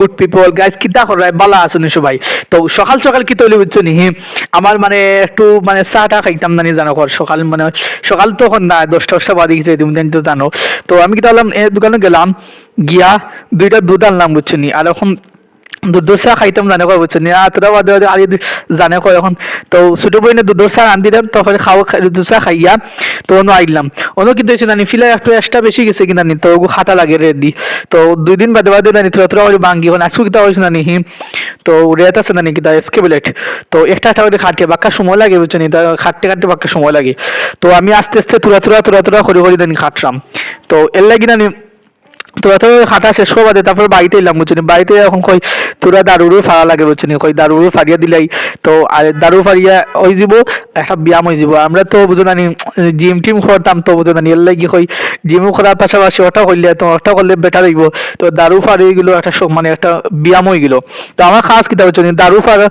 Good people guys কিতা করায় বালা আসুন সবাই তো সকাল সকাল কি তৈরি বুঝছ নি আমার মানে একটু মানে চা টা খাইতাম না জানো কর সকাল মানে সকাল তো না দশটা দশটা বাদে গেছে তুমি তো জানো। তো আমি কি তাহলে দোকানে গেলাম, গিয়া দুইটা দুধ আনলাম বুঝছ নি আর এখন দুধ চা খাইতাম জানে কয় বুঝছ নি তোরা বাদে বাদে আর জানে কয় এখন। তো ছোট বইনে দুধ চা রান দিলাম তারপরে খাওয়া দুধ চা খাইয়া তো অন্য আইলাম অন্য কিন্তু হয়েছে নানি ফিলে একটু এক্সট্রা বেশি গেছে কিনা নি তো খাটা লাগে রেডি তো দুই দিন বাদে বাদে নানি তোরা তোরা বাঙ্গি এখন আজকে কিতা হয়েছে নানি হি তো রেত আছে নানি কিতা এসকেবলেট তো একটা একটা করে খাটে বাক্কা সময় লাগে বুঝছ নি তা খাটতে খাটতে বাক্কা সময় লাগে। তো আমি আস্তে আস্তে তুরা তুরা তোরা তোরা করে করে নানি খাটলাম তো এর লাগি নানি তোরা তো হাঁটা শেষ হওয়া বাদে তারপর বাড়িতে এলাম বুঝছি বাড়িতে এখন কই? তোরা দারুরও ফাড়া লাগে বুঝছি কই দারুরও ফাড়িয়া দিলাই। তো আর দারু ফাড়িয়া হয়ে যাব একটা ব্যায়াম হয়ে যাব আমরা তো বুঝো নানি জিম টিম করতাম তো বুঝো নানি এর লাগি কই জিমও করার পাশাপাশি ওটা করলে, তো ওটা করলে বেটার হইব। তো দারু ফাড়ি গেলো একটা মানে একটা ব্যায়াম হয়ে গেল তো আমার খাস কিতা বুঝছ দারু ফাড়া